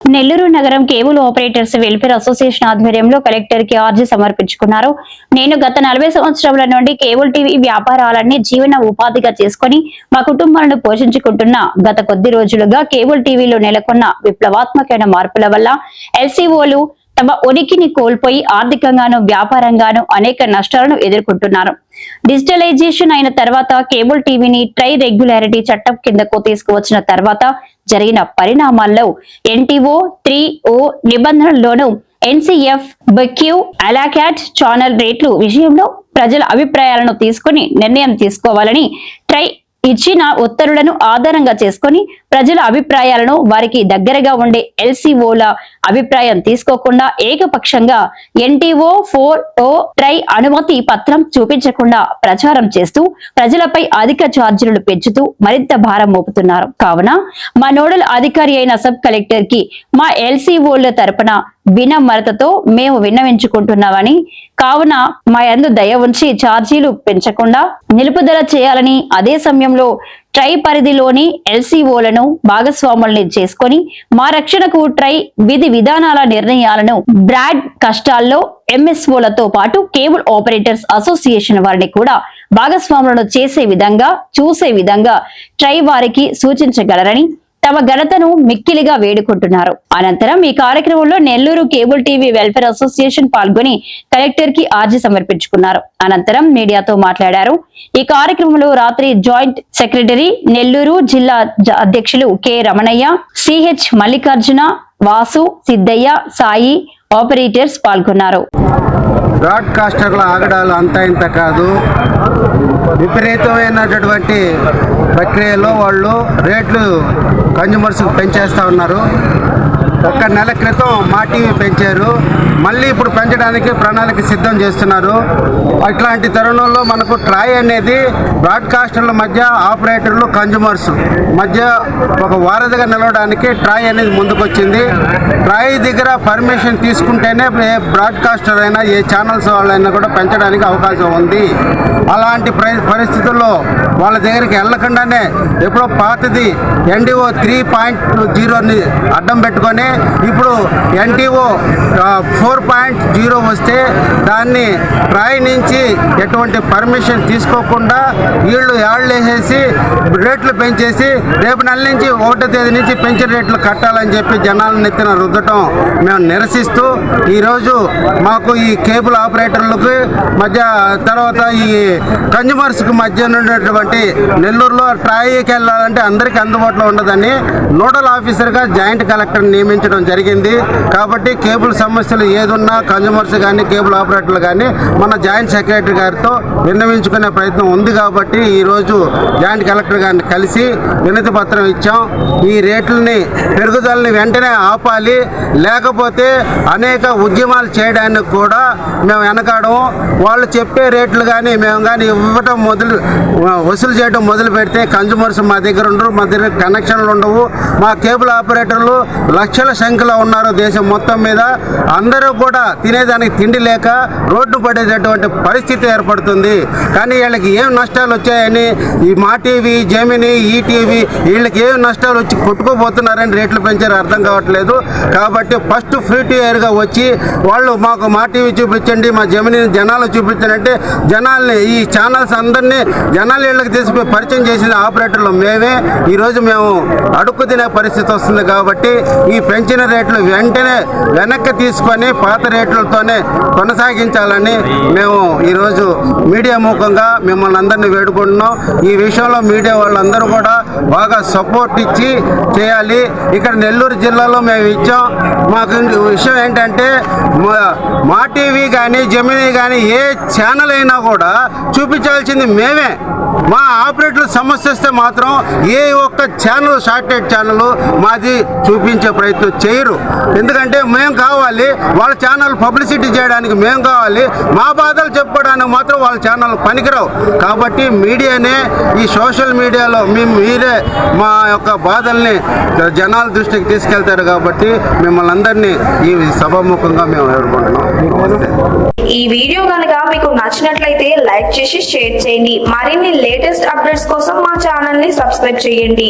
నెల్లూరు నగరం cable operators welfare association ఆధ్వర్యంలో కలెక్టర్కి ఆర్జీ సమర్పించుకున్నారు. నేను గత నలభై సంవత్సరాల నుండి కేబుల్ టీవీ వ్యాపారాలన్నీ జీవన ఉపాధిగా చేసుకుని మా కుటుంబాలను పోషించుకుంటున్న గత కొద్ది రోజులుగా కేబుల్ టీవీలో నెలకొన్న విప్లవాత్మకమైన మార్పుల వల్ల ఎల్సీఓలు తమ ఉనికిని కోల్పోయి ఆర్థికంగాను వ్యాపారంగాను అనేక నష్టాలను ఎదుర్కొంటున్నారు. డిజిటలైజేషన్ అయిన తర్వాత కేబుల్ టీవీని ట్రై రెగ్యులారిటీ చట్టం కిందకు తీసుకువచ్చిన తర్వాత జరిగిన పరిణామాల్లో ఎన్టీఓ త్రీ ఓ నిబంధనల్లోనూ ఎన్సీఎఫ్ బక్యూ అలాకాట్ ఛానల్ రేట్లు విషయంలో ప్రజల అభిప్రాయాలను తీసుకుని నిర్ణయం తీసుకోవాలని ట్రై ఇచ్చిన ఉత్తర్వులను ఆధారంగా చేసుకొని ప్రజల అభిప్రాయాలను వారికి దగ్గరగా ఉండే ఎల్సీఓల అభిప్రాయం తీసుకోకుండా ఏకపక్షంగా ఎన్టీఓ ఫోర్ ఓ ట్రై అనుమతి పత్రం చూపించకుండా ప్రచారం చేస్తూ ప్రజలపై అధిక ఛార్జీలను పెంచుతూ మరింత భారం మోపుతున్నారు. కావున మా నోడల్ అధికారి అయిన సబ్ కలెక్టర్కి మా ఎల్సీఓల తరపున వినమ్రతతో మేము విన్నవించుకుంటున్నామని కావున మా యందు దయ ఉంచి ఛార్జీలు పెంచకుండా నిలుపుదల చేయాలని అదే సమయంలో ట్రై పరిధిలోని ఎల్సీఓలను భాగస్వాముల్ని చేసుకొని మా రక్షణకు ట్రై విధి విధానాల నిర్ణయాలను బ్రాడ్ కష్టాల్లో ఎంఎస్ఓలతో పాటు కేబుల్ ఆపరేటర్స్ అసోసియేషన్ వారిని కూడా భాగస్వాములను చేసే విధంగా చూసే విధంగా ట్రై వారికి సూచించగలరని తమ ఘనతను మిక్కిలిగా వేడుకుంటున్నారు. అనంతరం ఈ కార్యక్రమంలో Nellore cable TV welfare association పాల్గొని కలెక్టర్కి ఆర్జీ సమర్పించుకున్నారు. అనంతరం మీడియాతో మాట్లాడారు. ఈ కార్యక్రమంలో రాత్రి జాయింట్ సెక్రటరీ నెల్లూరు జిల్లా అధ్యక్షులు K Ramanaiah CH Mallikarjuna Vasu Siddaiah Sai operators పాల్గొన్నారు. బ్రాడ్కాస్టర్ల ఆగడాలు అంతా ఇంత కాదు. విపరీతమైనటువంటి ప్రక్రియలో వాళ్ళు రేట్లు కన్జ్యూమర్స్ పెంచేస్తూ ఉన్నారు. ఒక్క నెల క్రితం మా టీవీ పెంచారు. మళ్ళీ ఇప్పుడు పెంచడానికి ప్రణాళిక సిద్ధం చేస్తున్నారు. అట్లాంటి తరుణంలో మనకు ట్రాయ్ అనేది బ్రాడ్కాస్టర్ల మధ్య ఆపరేటర్లు కన్జ్యూమర్స్ మధ్య ఒక వారధిగా నిలవడానికి ట్రాయ్ అనేది ముందుకొచ్చింది. ట్రాయ్ దగ్గర పర్మిషన్ తీసుకుంటేనే ఏ బ్రాడ్కాస్టర్ అయినా ఏ ఛానల్స్ వాళ్ళైనా కూడా పెంచడానికి అవకాశం ఉంది. అలాంటి పరిస్థితుల్లో వాళ్ళ దగ్గరికి వెళ్ళకుండానే ఎప్పుడో పాతది ఎన్డీఓ త్రీ పాయింట్ జీరోని అడ్డం పెట్టుకొని ఇప్పుడు ఎన్టీఓ ఫోర్ పాయింట్ జీరో వస్తే దాన్ని ట్రాయ్ నుంచి ఎటువంటి పర్మిషన్ తీసుకోకుండా వీళ్ళు యాళ్ళు వేసేసి రేట్లు పెంచేసి రేపు నెల నుంచి ఒకటో తేదీ నుంచి పెంచిన రేట్లు కట్టాలని చెప్పి జనాలను నెత్తిన రుద్దటం మేము నిరసిస్తూ ఈరోజు మాకు ఈ కేబుల్ ఆపరేటర్లకు మధ్య తర్వాత ఈ కన్జ్యూమర్స్కి మధ్య ఉన్నటువంటి నెల్లూరులో ట్రాయికి వెళ్ళాలంటే అందరికీ అందుబాటులో ఉండదని నోడల్ ఆఫీసర్గా జాయింట్ కలెక్టర్ నియమించడం జరిగింది. కాబట్టి కేబుల్ సమస్యలు ఏదున్నా కన్జ్యూమర్స్ కానీ కేబుల్ ఆపరేటర్లు కానీ మన జాయింట్ సెక్రటరీ గారితో విన్నవించుకునే ప్రయత్నం ఉంది కాబట్టి ఈరోజు జాయింట్ కలెక్టర్ గారిని కలిసి వినతి పత్రం ఇచ్చాం. ఈ రేట్లని పెరుగుదలని వెంటనే ఆపాలి. లేకపోతే అనేక ఉద్యమాలు చేయడానికి కూడా మేము వెనకాడము. వాళ్ళు చెప్పే రేట్లు కానీ మేము కానీ ఇవ్వటం మొదలు వసూలు చేయడం మొదలు పెడితే కన్జ్యూమర్స్ మా దగ్గర ఉండరు మా దగ్గర కనెక్షన్లు ఉండవు. మా కేబుల్ ఆపరేటర్లు లక్షల సంఖ్యలో ఉన్నారు దేశం మొత్తం మీద అందరూ కూడా తినేదానికి తిండి లేక రోడ్డు పడేటటువంటి పరిస్థితి ఏర్పడుతుంది. కానీ వీళ్ళకి ఏం నష్టాలు వచ్చాయని ఈ మా టీవీ జమిని ఈటీవీ వీళ్ళకి ఏం నష్టాలు వచ్చి కొట్టుకోబోతున్నారని రేట్లు పెంచారు అర్థం కావట్లేదు. కాబట్టి ఫస్ట్ ఫ్రీ టు ఎయిర్గా వచ్చి వాళ్ళు మాకు మా టీవీ చూపించండి మా జమిని జనాలు చూపించండి జనాల్ని ఈ ఛానల్స్ అందరినీ జనాలు వీళ్ళకి తీసుకుని పరిచయం చేసిన ఆపరేటర్లు మేమే. ఈరోజు మేము అడుక్కు తినే పరిస్థితి వస్తుంది కాబట్టి ఈ పెంచిన రేట్లు వెంటనే వెనక్కి తీసుకొని పాత రేట్లతోనే కొనసాగించాలని మేము ఈరోజు మీడియా ముఖంగా మిమ్మల్ని అందరినీ వేడుకుంటున్నాం. ఈ విషయంలో మీడియా వాళ్ళందరూ కూడా బాగా సపోర్ట్ ఇచ్చి చేయాలి. ఇక్కడ నెల్లూరు జిల్లాలో మేము ఇచ్చాం. మాకు విషయం ఏంటంటే మా- మా టీవీ కానీ జమినీ కానీ ఏ ఛానల్ అయినా కూడా చూపించాల్సింది మేమే. మా ఆపరేటర్ సమస్య వస్తే మాత్రం ఏ ఒక్క ఛానల్ షార్టెడ్ ఛానల్ మాది చూపించే ప్రయత్నం చేయరు. ఎందుకంటే మేము కావాలి వాళ్ళ ఛానల్ పబ్లిసిటీ చేయడానికి మేము కావాలి మా బాధలు చెప్పుకోవడానికి మాత్రం వాళ్ళ ఛానల్ పనికిరావు. కాబట్టి మీడియానే ఈ సోషల్ మీడియాలో మేము మీరే మా యొక్క బాధల్ని జనాల దృష్టికి తీసుకెళ్తారు కాబట్టి మిమ్మల్ని అందరినీ ఈ సభాముఖంగా మేము ఎదుర్కొంటున్నాం ఈ వీడియో కనుక మీకు నచ్చినట్లయితే లైక్ చేసి షేర్ చేయండి. మరిన్ని లేటెస్ట్ అప్డేట్స్ కోసం మా ఛానల్ని సబ్స్క్రైబ్ చేయండి.